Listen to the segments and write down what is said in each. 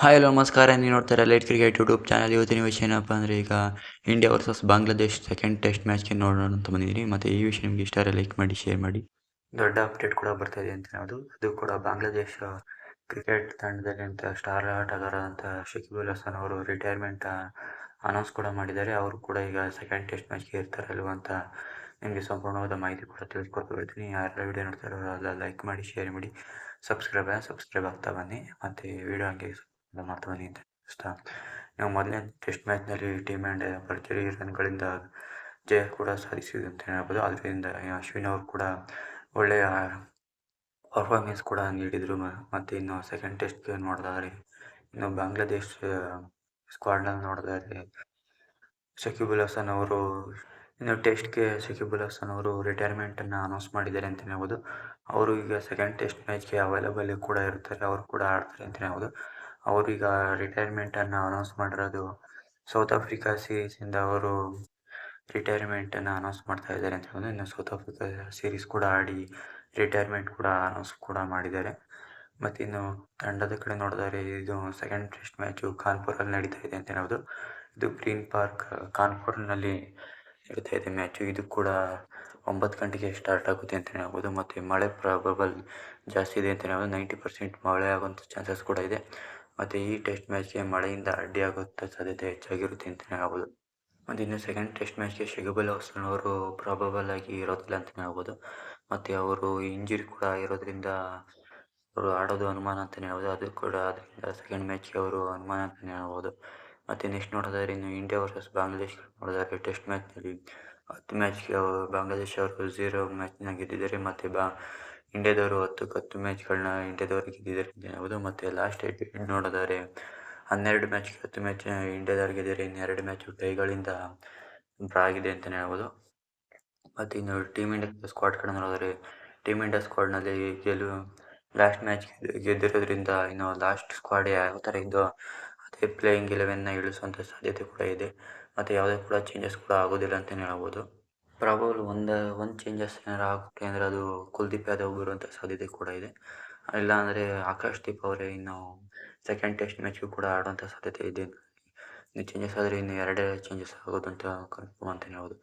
Hi hello ನಮಸ್ಕಾರ. ನೀವು ನೋಡ್ತಾರೆ ಲೈಟ್ ಕ್ರಿಕೆಟ್ ಯೂಟ್ಯೂಬ್ ಚಾನಲ್ ಇವತ್ತಿನ ವಿಷಯ ಏನಪ್ಪ ಅಂದರೆ ಈಗ India versus Bangladesh second test ಮ್ಯಾಚ್ಗೆ ನೋಡೋಣ ಅಂತ ಬಂದಿದ್ದೀನಿ ಮತ್ತು ಈ ವಿಷಯ ನಿಮಗೆ ಇಷ್ಟ ಲೈಕ್ ಮಾಡಿ ಶೇರ್ ಮಾಡಿ. ದೊಡ್ಡ ಅಪ್ಡೇಟ್ ಕೂಡ ಬರ್ತಾ ಇದೆ ಅಂತ ಅದು ಅದು ಕೂಡ ಬಾಂಗ್ಲಾದೇಶ ಕ್ರಿಕೆಟ್ ತಂಡದಲ್ಲಿ ಅಂತ ಸ್ಟಾರ್ ಆಟಗಾರ ಅಂತ ಶಕೀಬುಲ್ ಹಸನ್ ಅವರು ರಿಟೈರ್ಮೆಂಟ್ ಅನೌನ್ಸ್ ಕೂಡ ಮಾಡಿದ್ದಾರೆ. ಅವರು ಕೂಡ ಈಗ ಸೆಕೆಂಡ್ ಟೆಸ್ಟ್ ಮ್ಯಾಚ್ಗೆ ಇರ್ತಾರೆ ಅಲ್ವಾ ಅಂತ ನಿಮಗೆ ಸಂಪೂರ್ಣವಾದ ಮಾಹಿತಿ ಕೂಡ ತಿಳಿಸ್ಕೊಡ್ತಾ ಇರ್ತೀನಿ ಯಾರೆಲ್ಲ ವಿಡಿಯೋ ನೋಡ್ತಾರೋ ಎಲ್ಲ ಲೈಕ್ ಮಾಡಿ ಶೇರ್ ಮಾಡಿ. ಸಬ್ಸ್ಕ್ರೈಬ್ ಸಬ್ಸ್ಕ್ರೈಬ್ ಆಗ್ತಾ ಬನ್ನಿ. ಮತ್ತು ವಿಡಿಯೋ ಹಂಗೆ ಅಂತ ಇಷ್ಟ ನಾವು ಮೊದಲನೇ ಟೆಸ್ಟ್ ಮ್ಯಾಚ್ನಲ್ಲಿ ಟೀಮ್ ಇಂಡಿಯಾ ಭರ್ಜರಿ ರನ್ಗಳಿಂದ ಜಯ ಕೂಡ ಸಾಧಿಸಿದೆ ಅಂತ ಹೇಳ್ಬೋದು ಅದರಿಂದ ಅಶ್ವಿನ್ ಅವರು ಕೂಡ ಒಳ್ಳೆಯ ಪರ್ಫಾರ್ಮೆನ್ಸ್ ಕೂಡ ನೀಡಿದರು. ಮತ್ತು ಇನ್ನು ಸೆಕೆಂಡ್ ಟೆಸ್ಟ್ಗೆ ನೋಡಿದಾದ್ರೆ, ಇನ್ನು ಬಾಂಗ್ಲಾದೇಶ್ ಸ್ಕ್ವಾಡ್ನಲ್ಲಿ ನೋಡಿದಾದ್ರೆ ಶಕೀಬುಲ್ ಹಸನ್ ಅವರು ಇನ್ನು ಟೆಸ್ಟ್ಗೆ ಶಕೀಬುಲ್ ಹಸನ್ ಅವರು ರಿಟೈರ್ಮೆಂಟನ್ನು ಅನೌನ್ಸ್ ಮಾಡಿದ್ದಾರೆ ಅಂತಲೇ ಹೇಳ್ಬೋದು. ಅವರು ಈಗ ಸೆಕೆಂಡ್ ಟೆಸ್ಟ್ ಮ್ಯಾಚ್ಗೆ ಅವೈಲಬಲ್ ಕೂಡ ಇರ್ತಾರೆ. ಅವರು ಕೂಡ ಆಡ್ತಾರೆ ಅಂತಲೇ ಹೇಳ್ಬೋದು. ಅವರೀಗ ರಿಟೈರ್ಮೆಂಟನ್ನು ಅನೌನ್ಸ್ ಮಾಡಿರೋದು. ಸೌತ್ ಆಫ್ರಿಕಾ ಸೀರೀಸಿಂದ ಅವರು ರಿಟೈರ್ಮೆಂಟನ್ನು ಅನೌನ್ಸ್ ಮಾಡ್ತಾ ಇದ್ದಾರೆ ಅಂತ ಹೇಳ್ಬೋದು. ಇನ್ನು ಸೌತ್ ಆಫ್ರಿಕಾ ಸೀರೀಸ್ ಕೂಡ ಆಡಿ ರಿಟೈರ್ಮೆಂಟ್ ಕೂಡ ಅನೌನ್ಸ್ ಕೂಡ ಮಾಡಿದ್ದಾರೆ. ಮತ್ತು ಇನ್ನು ತಂಡದ ಕಡೆ ನೋಡಿದರೆ ಇದು ಸೆಕೆಂಡ್ ಟೆಸ್ಟ್ ಮ್ಯಾಚು ಕಾನ್ಪುರಲ್ಲಿ ನಡೀತಾ ಇದೆ ಅಂತ ಹೇಳ್ಬೋದು. ಇದು ಗ್ರೀನ್ ಪಾರ್ಕ್, ಕಾನ್ಪುರ್ನಲ್ಲಿ ನಡೀತಾ ಇದೆ ಮ್ಯಾಚು ಇದು ಕೂಡ ಒಂಬತ್ತು ಗಂಟೆಗೆ ಸ್ಟಾರ್ಟ್ ಆಗುತ್ತೆ ಅಂತಲೇ ಹೇಳ್ಬೋದು. ಮತ್ತು ಮಳೆ ಪ್ರಾಬಬಲ್ ಜಾಸ್ತಿ ಇದೆ ಅಂತಲೇ ಹೇಳ್ಬೋದು. ನೈಂಟಿ ಪರ್ಸೆಂಟ್ ಮಳೆ ಆಗುವಂಥ ಚಾನ್ಸಸ್ ಕೂಡ ಇದೆ. ಮತ್ತು ಈ ಟೆಸ್ಟ್ ಮ್ಯಾಚ್ಗೆ ಮಳೆಯಿಂದ ಅಡ್ಡಿಯಾಗುತ್ತ ಸಾಧ್ಯತೆ ಹೆಚ್ಚಾಗಿರುತ್ತೆ ಅಂತಲೇ ಹೇಳ್ಬೋದು. ಮತ್ತು ಇನ್ನು ಸೆಕೆಂಡ್ ಟೆಸ್ಟ್ ಮ್ಯಾಚ್ಗೆ ಶಕಿಬುಲ್ ಹಸನ್ ಅವರು ಪ್ರಾಬಬಲ್ ಆಗಿ ಇರೋದಿಲ್ಲ ಅಂತಲೇ ಹೇಳ್ಬೋದು. ಮತ್ತು ಅವರು ಇಂಜುರಿ ಕೂಡ ಇರೋದ್ರಿಂದ ಅವರು ಆಡೋದು ಅನುಮಾನ ಅಂತಲೇ ಹೇಳ್ಬೋದು. ಅದು ಕೂಡ ಅದರಿಂದ ಸೆಕೆಂಡ್ ಮ್ಯಾಚ್ಗೆ ಅವರು ಅನುಮಾನ ಅಂತಲೇ ಹೇಳ್ಬೋದು. ಮತ್ತು ನೆಕ್ಸ್ಟ್ ನೋಡೋದಾದ್ರೆ ಇನ್ನು ಇಂಡಿಯಾ ವರ್ಸಸ್ ಬಾಂಗ್ಲಾದೇಶ್ ನೋಡೋದಾದ್ರೆ ಟೆಸ್ಟ್ ಮ್ಯಾಚ್ನಲ್ಲಿ ಹತ್ತು ಮ್ಯಾಚ್ಗೆ ಅವರು ಬಾಂಗ್ಲಾದೇಶ ಅವರು ಝೀರೋ ಮ್ಯಾಚ್ನ ಗೆದ್ದಿದ್ದಾರೆ. ಮತ್ತು ಬಾ ಇಂಡಿಯಾದವರು ಹತ್ತು ಹತ್ತು ಮ್ಯಾಚ್ಗಳನ್ನ ಇಂಡಿಯಾದವರು ಗೆದ್ದಿದ್ದಾರೆ ಹೇಳ್ಬೋದು ಮತ್ತು ಲಾಸ್ಟ್ ನೋಡೋದಾದ್ರೆ ಹನ್ನೆರಡು ಮ್ಯಾಚ್, ಹತ್ತು ಮ್ಯಾಚ್ ಇಂಡಿಯಾದವ್ರು ಗೆದ್ದಿದ್ದಾರೆ ಇನ್ನು ಎರಡು ಮ್ಯಾಚು ಕೈಗಳಿಂದ ಡ್ರಾ ಆಗಿದೆ ಅಂತಲೇ ಹೇಳ್ಬೋದು ಮತ್ತು ಇನ್ನು ಟೀಮ್ ಇಂಡಿಯಾ ಸ್ಕ್ವಾಡ್ ಕಡೆ ನೋಡಿದ್ರೆ ಟೀಮ್ ಇಂಡಿಯಾ ಸ್ಕ್ವಾಡ್ನಲ್ಲಿ ಗೆಲುವು ಲಾಸ್ಟ್ ಮ್ಯಾಚ್ ಗೆದ್ದಿರೋದ್ರಿಂದ ಇನ್ನು ಲಾಸ್ಟ್ ಸ್ಕ್ವಾಡ್ ಯಾವ ಥರ ಇದ್ದೋ ಅದೇ ಪ್ಲೇಯಿಂಗ್ ಇಲೆವೆನ್ನ ಇಳಿಸುವಂಥ ಸಾಧ್ಯತೆ ಕೂಡ ಇದೆ. ಮತ್ತು ಯಾವುದೇ ಕೂಡ ಚೇಂಜಸ್ ಕೂಡ ಆಗೋದಿಲ್ಲ ಅಂತಲೇ ಹೇಳ್ಬೋದು ಪ್ರಾಬಲ್ ಒಂದು ಒಂದು ಚೇಂಜಸ್ ಏನಾರು ಆಗುತ್ತೆ ಅಂದರೆ ಅದು ಕುಲ್ದೀಪ್ ಯಾದವ್ ಬರುವಂಥ ಸಾಧ್ಯತೆ ಕೂಡ ಇದೆ. ಇಲ್ಲ ಅಂದರೆ ಆಕಾಶ್ ದೀಪ್ ಅವರೇ ಇನ್ನು ಸೆಕೆಂಡ್ ಟೆಸ್ಟ್ ಮ್ಯಾಚ್ಗೂ ಕೂಡ ಆಡುವಂಥ ಸಾಧ್ಯತೆ ಇದೆ. ಇನ್ನು ಚೇಂಜಸ್ ಆದರೆ ಇನ್ನು ಎರಡೇ ಚೇಂಜಸ್ ಆಗೋದು ಅಂತ ಕನ್ಫರ್ಮ್ ಅಂತಲೇ ಹೇಳ್ಬೋದು.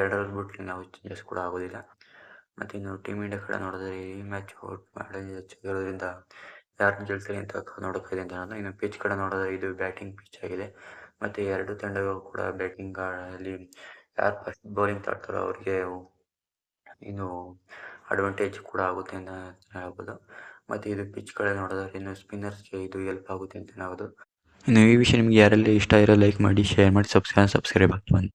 ಎರಡರಲ್ಲಿ ಬಿಟ್ಟು ನಾವು ಚೇಂಜಸ್ ಕೂಡ ಆಗೋದಿಲ್ಲ. ಮತ್ತು ಇನ್ನು ಟೀಮ್ ಇಂಡಿಯಾ ಕಡೆ ನೋಡಿದ್ರೆ ಈ ಮ್ಯಾಚ್ ಔಟ್ ಮಾಡಿ ಹೆಚ್ಚಾಗಿರೋದ್ರಿಂದ ಯಾರನ್ನ ಗೆಲ್ತಾರೆ ಅಂತ ನೋಡೋಕ್ಕಾಗಿದೆ ಅಂತ ಹೇಳೋದು. ಇನ್ನು ಪಿಚ್ ಕಡೆ ನೋಡಿದ್ರೆ ಇದು ಬ್ಯಾಟಿಂಗ್ ಪಿಚ್ ಆಗಿದೆ. ಮತ್ತು ಎರಡು ತಂಡಗಳು ಕೂಡ ಬ್ಯಾಟಿಂಗ್ ಅಲ್ಲಿ ಯಾರು ಫಸ್ಟ್ ಬೌಲಿಂಗ್ ತಾಡ್ತಾರೋ ಅವ್ರಿಗೆ ಇನ್ನು ಅಡ್ವಾಂಟೇಜ್ ಕೂಡ ಆಗುತ್ತೆ ಅಂತ ಹೇಳ್ಬೋದು. ಮತ್ತು ಇದು ಪಿಚ್ ನೋಡೋದಾದ್ರೆ ಇನ್ನು ಸ್ಪಿನ್ನರ್ಸ್ಗೆ ಇದು ಹೆಲ್ಪ್ ಆಗುತ್ತೆ ಅಂತ ಹೇಳ್ಬೋದು. ಇನ್ನು ಈ ವಿಷಯ ನಿಮಗೆ ಯಾರೆಲ್ಲ ಇಷ್ಟ ಇರೋ ಲೈಕ್ ಮಾಡಿ ಶೇರ್ ಮಾಡಿ ಸಬ್ಸ್ಕ್ರೈಬ್ ಸಬ್ಸ್ಕ್ರೈಬ್ ಆಗಿ